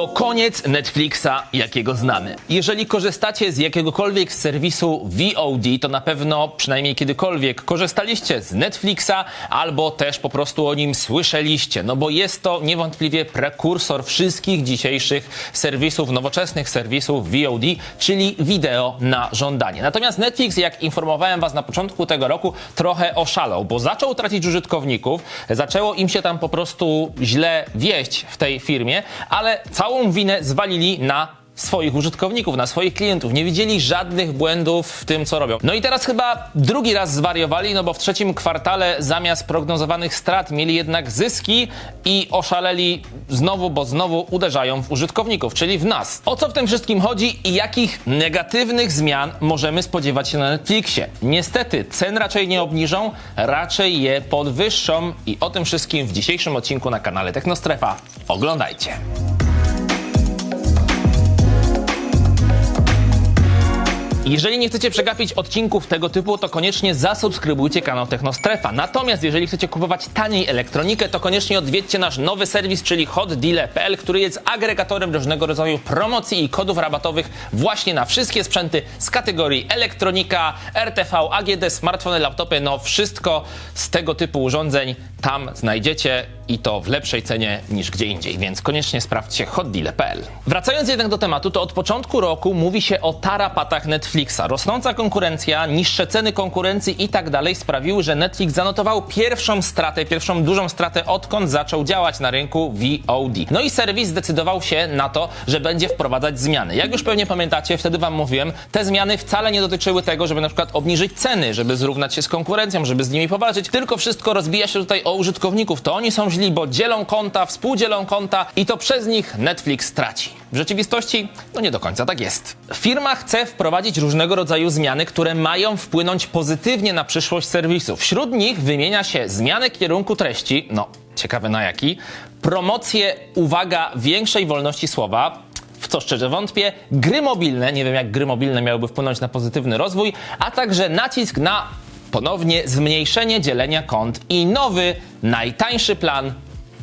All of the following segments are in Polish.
To koniec Netflixa, jakiego znamy. Jeżeli korzystacie z jakiegokolwiek serwisu VOD, to na pewno przynajmniej kiedykolwiek korzystaliście z Netflixa albo też po prostu o nim słyszeliście, no bo jest to niewątpliwie prekursor wszystkich dzisiejszych serwisów, nowoczesnych serwisów VOD, czyli wideo na żądanie. Natomiast Netflix, jak informowałem Was na początku tego roku, trochę oszalał, bo zaczął tracić użytkowników, zaczęło im się tam po prostu źle wieść w tej firmie, ale całą winę zwalili na swoich użytkowników, na swoich klientów. Nie widzieli żadnych błędów w tym, co robią. No i teraz chyba drugi raz zwariowali, no bo w trzecim kwartale zamiast prognozowanych strat mieli jednak zyski i oszaleli znowu, bo znowu uderzają w użytkowników, czyli w nas. O co w tym wszystkim chodzi i jakich negatywnych zmian możemy spodziewać się na Netflixie? Niestety, cen raczej nie obniżą, raczej je podwyższą i o tym wszystkim w dzisiejszym odcinku na kanale Technostrefa. Oglądajcie. Jeżeli nie chcecie przegapić odcinków tego typu, to koniecznie zasubskrybujcie kanał Technostrefa. Natomiast jeżeli chcecie kupować taniej elektronikę, to koniecznie odwiedźcie nasz nowy serwis, czyli hotdeal.pl, który jest agregatorem różnego rodzaju promocji i kodów rabatowych właśnie na wszystkie sprzęty z kategorii elektronika, RTV, AGD, smartfony, laptopy, no wszystko z tego typu urządzeń tam znajdziecie i to w lepszej cenie niż gdzie indziej, więc koniecznie sprawdźcie hotdeal.pl. Wracając jednak do tematu, to od początku roku mówi się o tarapatach Netflixa. Rosnąca konkurencja, niższe ceny konkurencji i tak dalej sprawiły, że Netflix zanotował pierwszą stratę, pierwszą dużą stratę odkąd zaczął działać na rynku VOD. No i serwis zdecydował się na to, że będzie wprowadzać zmiany. Jak już pewnie pamiętacie, wtedy wam mówiłem, te zmiany wcale nie dotyczyły tego, żeby na przykład obniżyć ceny, żeby zrównać się z konkurencją, żeby z nimi powalczyć, tylko wszystko rozbija się tutaj o użytkowników. To oni są źli, bo dzielą konta, współdzielą konta i to przez nich Netflix traci. W rzeczywistości, no nie do końca tak jest. Firma chce wprowadzić różnego rodzaju zmiany, które mają wpłynąć pozytywnie na przyszłość serwisu. Wśród nich wymienia się zmianę kierunku treści, no ciekawe na jaki, promocję, uwaga, większej wolności słowa, w co szczerze wątpię, gry mobilne, nie wiem jak gry mobilne miałyby wpłynąć na pozytywny rozwój, a także nacisk na ponownie zmniejszenie dzielenia kont i nowy, najtańszy plan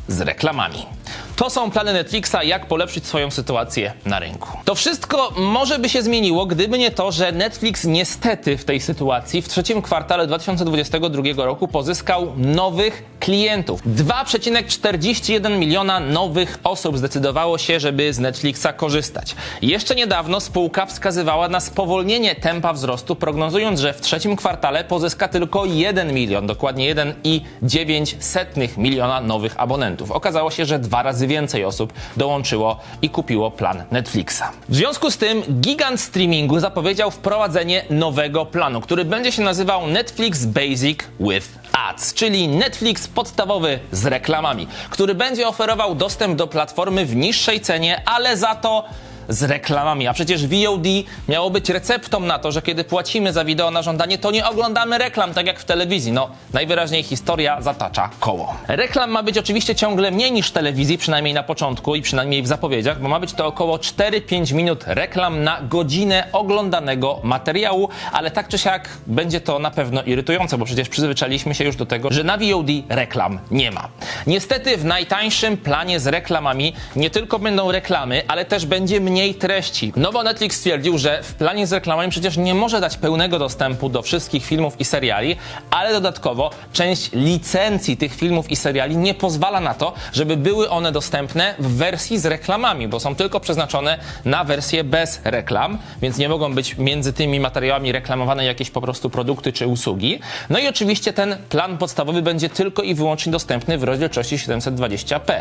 z reklamami. To są plany Netflixa, jak polepszyć swoją sytuację na rynku. To wszystko może by się zmieniło, gdyby nie to, że Netflix niestety w tej sytuacji w trzecim kwartale 2022 roku pozyskał nowych klientów. 2,41 miliona nowych osób zdecydowało się, żeby z Netflixa korzystać. Jeszcze niedawno spółka wskazywała na spowolnienie tempa wzrostu, prognozując, że w trzecim kwartale pozyska tylko 1 milion, dokładnie 1,9 miliona nowych abonentów. Okazało się, że dwa razy więcej osób dołączyło i kupiło plan Netflixa. W związku z tym gigant streamingu zapowiedział wprowadzenie nowego planu, który będzie się nazywał Netflix Basic with Ads, czyli Netflix podstawowy z reklamami, który będzie oferował dostęp do platformy w niższej cenie, ale za to z reklamami. A przecież VOD miało być receptą na to, że kiedy płacimy za wideo na żądanie, to nie oglądamy reklam, tak jak w telewizji. No, najwyraźniej historia zatacza koło. Reklam ma być oczywiście ciągle mniej niż w telewizji, przynajmniej na początku i przynajmniej w zapowiedziach, bo ma być to około 4-5 minut reklam na godzinę oglądanego materiału, ale tak czy siak będzie to na pewno irytujące, bo przecież przyzwyczailiśmy się już do tego, że na VOD reklam nie ma. Niestety w najtańszym planie z reklamami nie tylko będą reklamy, ale też będzie mniej treści. No bo Netflix stwierdził, że w planie z reklamami przecież nie może dać pełnego dostępu do wszystkich filmów i seriali, ale dodatkowo część licencji tych filmów i seriali nie pozwala na to, żeby były one dostępne w wersji z reklamami, bo są tylko przeznaczone na wersję bez reklam, więc nie mogą być między tymi materiałami reklamowane jakieś po prostu produkty czy usługi. No i oczywiście ten plan podstawowy będzie tylko i wyłącznie dostępny w rozdzielczości 720p.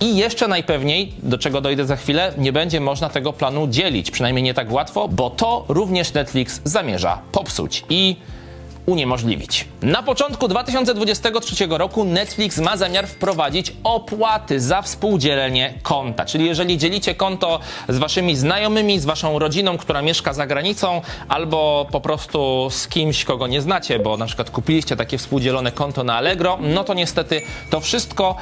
I jeszcze najpewniej, do czego dojdę za chwilę, nie będzie można tego planu dzielić, przynajmniej nie tak łatwo, bo to również Netflix zamierza popsuć i uniemożliwić. Na początku 2023 roku Netflix ma zamiar wprowadzić opłaty za współdzielenie konta. Czyli jeżeli dzielicie konto z waszymi znajomymi, z waszą rodziną, która mieszka za granicą, albo po prostu z kimś, kogo nie znacie, bo na przykład kupiliście takie współdzielone konto na Allegro, no to niestety to wszystko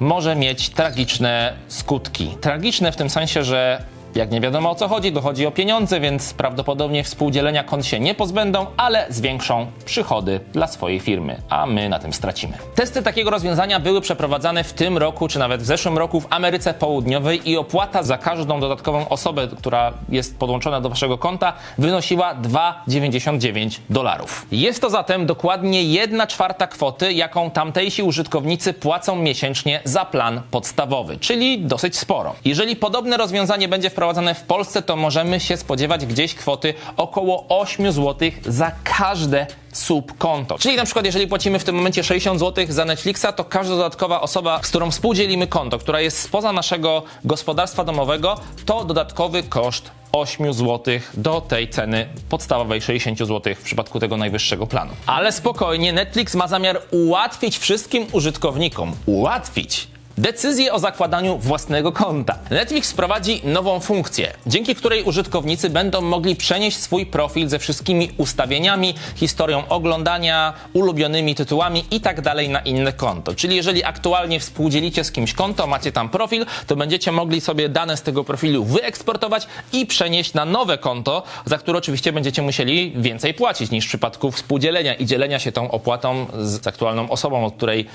może mieć tragiczne skutki. Tragiczne w tym sensie, że Jak nie wiadomo o co chodzi, to chodzi o pieniądze, więc prawdopodobnie współdzielenia kont się nie pozbędą, ale zwiększą przychody dla swojej firmy, a my na tym stracimy. Testy takiego rozwiązania były przeprowadzane w tym roku, czy nawet w zeszłym roku w Ameryce Południowej i opłata za każdą dodatkową osobę, która jest podłączona do waszego konta, wynosiła 2,99 dolarów. Jest to zatem dokładnie 1 czwarta kwoty, jaką tamtejsi użytkownicy płacą miesięcznie za plan podstawowy, czyli dosyć sporo. Jeżeli podobne rozwiązanie będzie wprowadzane w Polsce, to możemy się spodziewać gdzieś kwoty około 8 zł za każde subkonto. Czyli na przykład jeżeli płacimy w tym momencie 60 zł za Netflixa, to każda dodatkowa osoba, z którą współdzielimy konto, która jest spoza naszego gospodarstwa domowego, to dodatkowy koszt 8 zł do tej ceny podstawowej 60 zł w przypadku tego najwyższego planu. Ale spokojnie, Netflix ma zamiar ułatwić wszystkim użytkownikom, ułatwić decyzję o zakładaniu własnego konta. Netflix wprowadzi nową funkcję, dzięki której użytkownicy będą mogli przenieść swój profil ze wszystkimi ustawieniami, historią oglądania, ulubionymi tytułami itd. na inne konto. Czyli jeżeli aktualnie współdzielicie z kimś konto, macie tam profil, to będziecie mogli sobie dane z tego profilu wyeksportować i przenieść na nowe konto, za które oczywiście będziecie musieli więcej płacić niż w przypadku współdzielenia i dzielenia się tą opłatą z aktualną osobą, od której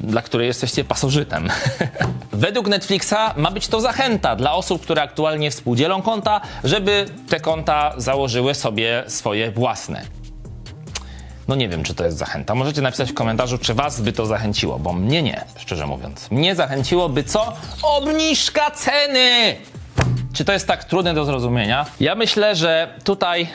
dla której jesteście pasożytem. Według Netflixa ma być to zachęta dla osób, które aktualnie współdzielą konta, żeby te konta założyły sobie swoje własne. No nie wiem, czy to jest zachęta. Możecie napisać w komentarzu, czy was by to zachęciło, bo mnie nie, szczerze mówiąc. Mnie zachęciłoby co? Obniżka ceny! Czy to jest tak trudne do zrozumienia? Ja myślę, że tutaj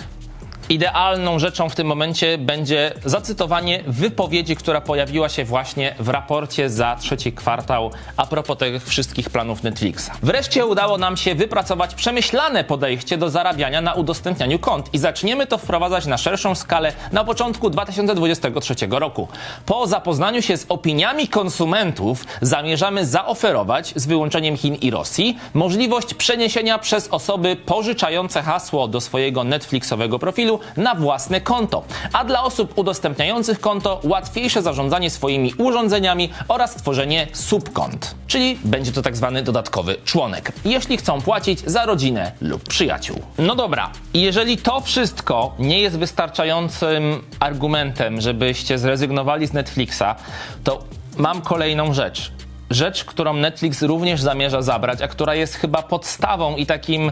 idealną rzeczą w tym momencie będzie zacytowanie wypowiedzi, która pojawiła się właśnie w raporcie za trzeci kwartał a propos tych wszystkich planów Netflixa. Wreszcie udało nam się wypracować przemyślane podejście do zarabiania na udostępnianiu kont i zaczniemy to wprowadzać na szerszą skalę na początku 2023 roku. Po zapoznaniu się z opiniami konsumentów zamierzamy zaoferować z wyłączeniem Chin i Rosji możliwość przeniesienia przez osoby pożyczające hasło do swojego Netflixowego profilu na własne konto, a dla osób udostępniających konto łatwiejsze zarządzanie swoimi urządzeniami oraz tworzenie subkont, czyli będzie to tak zwany dodatkowy członek, jeśli chcą płacić za rodzinę lub przyjaciół. No dobra, jeżeli to wszystko nie jest wystarczającym argumentem, żebyście zrezygnowali z Netflixa, to mam kolejną rzecz. Rzecz, którą Netflix również zamierza zabrać, a która jest chyba podstawą i takim,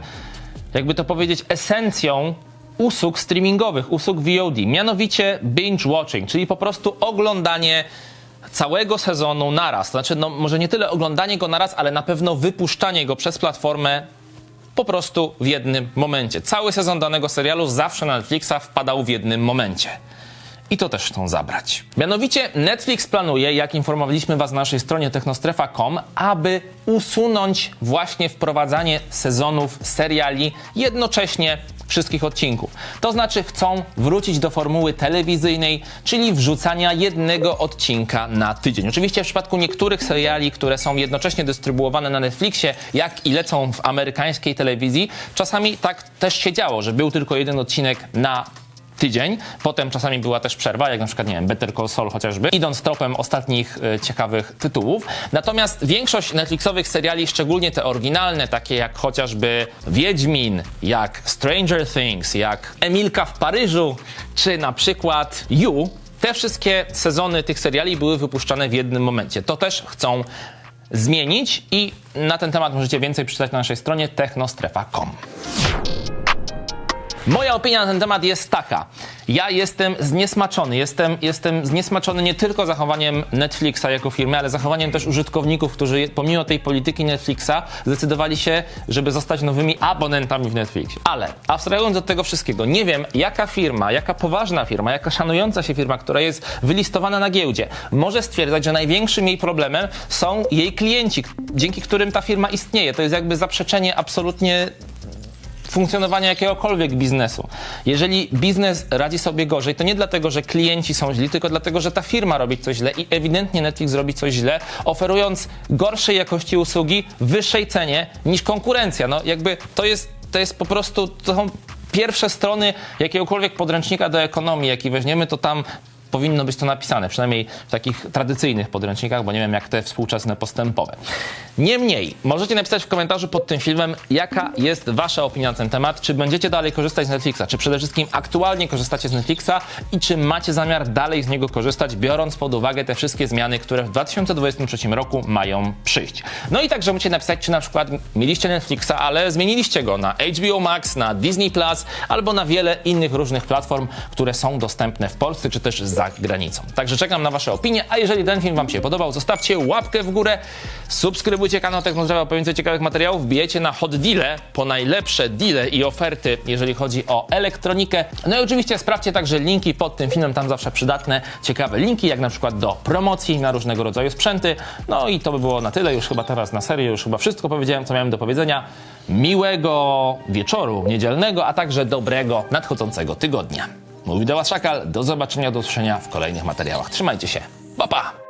jakby to powiedzieć, esencją usług streamingowych, usług VOD, mianowicie binge watching, czyli po prostu oglądanie całego sezonu naraz. Znaczy, no, może nie tyle oglądanie go naraz, ale na pewno wypuszczanie go przez platformę po prostu w jednym momencie. Cały sezon danego serialu zawsze na Netflixa wpadał w jednym momencie. I to też chcą zabrać. Mianowicie Netflix planuje, jak informowaliśmy Was na naszej stronie technostrefa.com, aby usunąć właśnie wprowadzanie sezonów seriali jednocześnie wszystkich odcinków. To znaczy chcą wrócić do formuły telewizyjnej, czyli wrzucania jednego odcinka na tydzień. Oczywiście w przypadku niektórych seriali, które są jednocześnie dystrybuowane na Netflixie, jak i lecą w amerykańskiej telewizji, czasami tak też się działo, że był tylko jeden odcinek na tydzień. Potem czasami była też przerwa, jak na przykład, nie wiem, Better Call Saul chociażby, idąc tropem ostatnich e, ciekawych tytułów. Natomiast większość Netflixowych seriali, szczególnie te oryginalne, takie jak chociażby Wiedźmin, jak Stranger Things, jak Emilka w Paryżu, czy na przykład You, te wszystkie sezony tych seriali były wypuszczane w jednym momencie. To też chcą zmienić i na ten temat możecie więcej przeczytać na naszej stronie technostrefa.com. Moja opinia na ten temat jest taka. Ja jestem zniesmaczony. Jestem, jestem zniesmaczony nie tylko zachowaniem Netflixa jako firmy, ale zachowaniem też użytkowników, którzy pomimo tej polityki Netflixa zdecydowali się, żeby zostać nowymi abonentami w Netflixie. Ale abstrahując od tego wszystkiego, nie wiem, jaka firma, jaka poważna firma, jaka szanująca się firma, która jest wylistowana na giełdzie, może stwierdzać, że największym jej problemem są jej klienci, dzięki którym ta firma istnieje. To jest jakby zaprzeczenie absolutnie funkcjonowania jakiegokolwiek biznesu. Jeżeli biznes radzi sobie gorzej, to nie dlatego, że klienci są źli, tylko dlatego, że ta firma robi coś źle i ewidentnie Netflix robi coś źle, oferując gorszej jakości usługi w wyższej cenie niż konkurencja. No jakby to jest, to jest po prostu, to są pierwsze strony jakiegokolwiek podręcznika do ekonomii, jaki weźmiemy, to tam powinno być to napisane, przynajmniej w takich tradycyjnych podręcznikach, bo nie wiem jak te współczesne postępowe. Niemniej, możecie napisać w komentarzu pod tym filmem, jaka jest wasza opinia na ten temat, czy będziecie dalej korzystać z Netflixa, czy przede wszystkim aktualnie korzystacie z Netflixa i czy macie zamiar dalej z niego korzystać, biorąc pod uwagę te wszystkie zmiany, które w 2023 roku mają przyjść. No i także możecie napisać, czy na przykład mieliście Netflixa, ale zmieniliście go na HBO Max, na Disney Plus albo na wiele innych różnych platform, które są dostępne w Polsce czy też za granicą. Także czekam na wasze opinie, a jeżeli ten film wam się podobał, zostawcie łapkę w górę, subskrybujcie kanał Technodrawa po więcej ciekawych materiałów, wbijecie na Hot Deale po najlepsze deale i oferty, jeżeli chodzi o elektronikę. No i oczywiście sprawdźcie także linki pod tym filmem, tam zawsze przydatne, ciekawe linki, jak na przykład do promocji na różnego rodzaju sprzęty. No i to by było na tyle, już chyba teraz na serio, już chyba wszystko powiedziałem, co miałem do powiedzenia. Miłego wieczoru niedzielnego, a także dobrego nadchodzącego tygodnia. Mówił do Was Szakal, do zobaczenia, do usłyszenia w kolejnych materiałach. Trzymajcie się, pa pa!